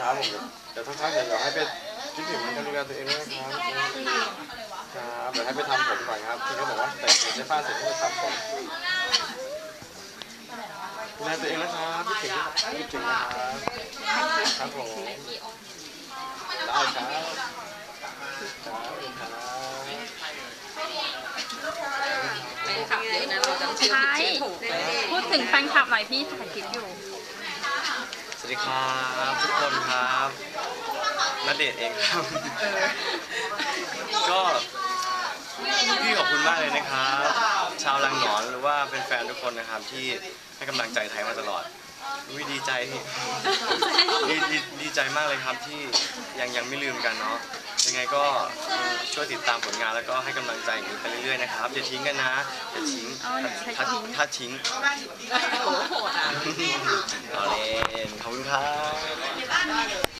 ครับผมเดี๋ยวทักๆเดี๋ยวเดี๋ยวให้ไปคิดถึงการดูแลตัวเองด้วยนะครับครับเดี๋ยวให้ไปทำผมก่อนครับที่เขาบอกว่าแต่งเสร็จได้ผ้าเสร็จก็ไปทำผมดูแลตัวเองนะครับคิดถึงคิดถึงนะครับครับผมได้ครับครับครับแฟนคลับเยอะนะเราจำชื่อผิดชื่อถูกเลยพูดถึงแฟนคลับหน่อยพี่ถ่ายคลิปอยู่ สวัสดีครับทุกคนครับนัดเดทเองครับ ก็พี่ขอบคุณมากเลยนะครับ ชาวลังหนอนหรือว่าเป็นแฟนๆทุกคนนะครับที่ให้กำลังใจไทยมาตลอดวิดีใจดีดีดีใจมากเลยครับที่ยังยังไม่ลืมกันเนาะยังไงก็ช่วยติดตามผลงานแล้วก็ให้กำลังใจอย่างนี้ไปเรื่อยๆนะครับอย่าทิ้งกันนะอย่าทิ้งอ๋ออย่าใช้ถ้าทิ้งถ้าทิ้งโอ้โหโหดอะ เอ